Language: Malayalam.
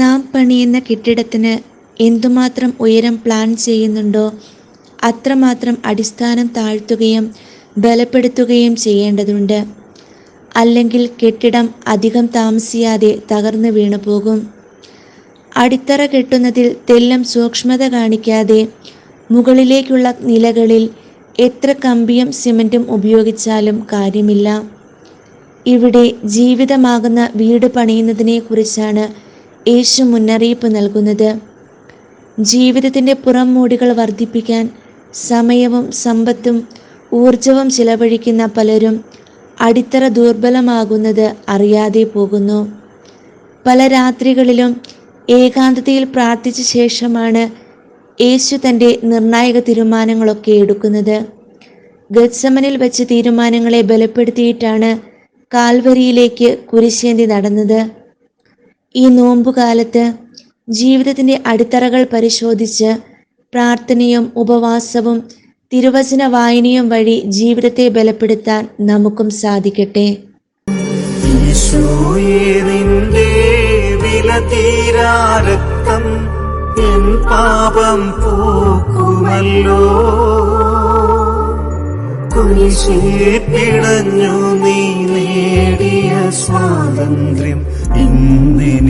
നാം പണിയുന്ന കെട്ടിടത്തിന് എന്തുമാത്രം ഉയരം പ്ലാൻ ചെയ്യുന്നുണ്ടോ അത്രമാത്രം അടിസ്ഥാനം താഴ്ത്തുകയും ബലപ്പെടുത്തുകയും ചെയ്യേണ്ടതുണ്ട്. അല്ലെങ്കിൽ കെട്ടിടം അധികം താമസിയാതെ തകർന്നു വീണു പോകും. അടിത്തറ കെട്ടുന്നതിൽ തെല്ലം സൂക്ഷ്മത കാണിക്കാതെ മുകളിലേക്കുള്ള നിലകളിൽ എത്ര കമ്പിയും സിമന്റും ഉപയോഗിച്ചാലും കാര്യമില്ല. ഇവിടെ ജീവിതമാകുന്ന വീട് പണിയുന്നതിനെ കുറിച്ചാണ് യേശു മുന്നറിയിപ്പ് നൽകുന്നത്. ജീവിതത്തിന്റെ പുറംമൂടികൾ വർദ്ധിപ്പിക്കാൻ സമയവും സമ്പത്തും ഊർജവും ചിലവഴിക്കുന്ന പലരും അടിത്തറ ദുർബലമാകുന്നത് അറിയാതെ പോകുന്നു. പല രാത്രികളിലും ഏകാന്തതയിൽ പ്രാർത്ഥിച്ച ശേഷമാണ് യേശു തന്റെ നിർണായക തീരുമാനങ്ങളൊക്കെ എടുക്കുന്നത്. ഗത്സമനിൽ വെച്ച് തീരുമാനങ്ങളെ ബലപ്പെടുത്തിയിട്ടാണ് കാൽവരിയിലേക്ക് കുരിശേന്തി നടന്നത്. ഈ നോമ്പുകാലത്ത് ജീവിതത്തിന്റെ അടിത്തറകൾ പരിശോധിച്ച് പ്രാർത്ഥനയും ഉപവാസവും തിരുവചന വായനയും വഴി ജീവിതത്തെ ബലപ്പെടുത്താൻ നമുക്കും സാധിക്കട്ടെ. പാപം പോക്കുമല്ലോ. കുരിശിൽ പിടഞ്ഞു നീ സ്വാതന്ത്ര്യം ഇന്നെനിക്കേകുമല്ലോ.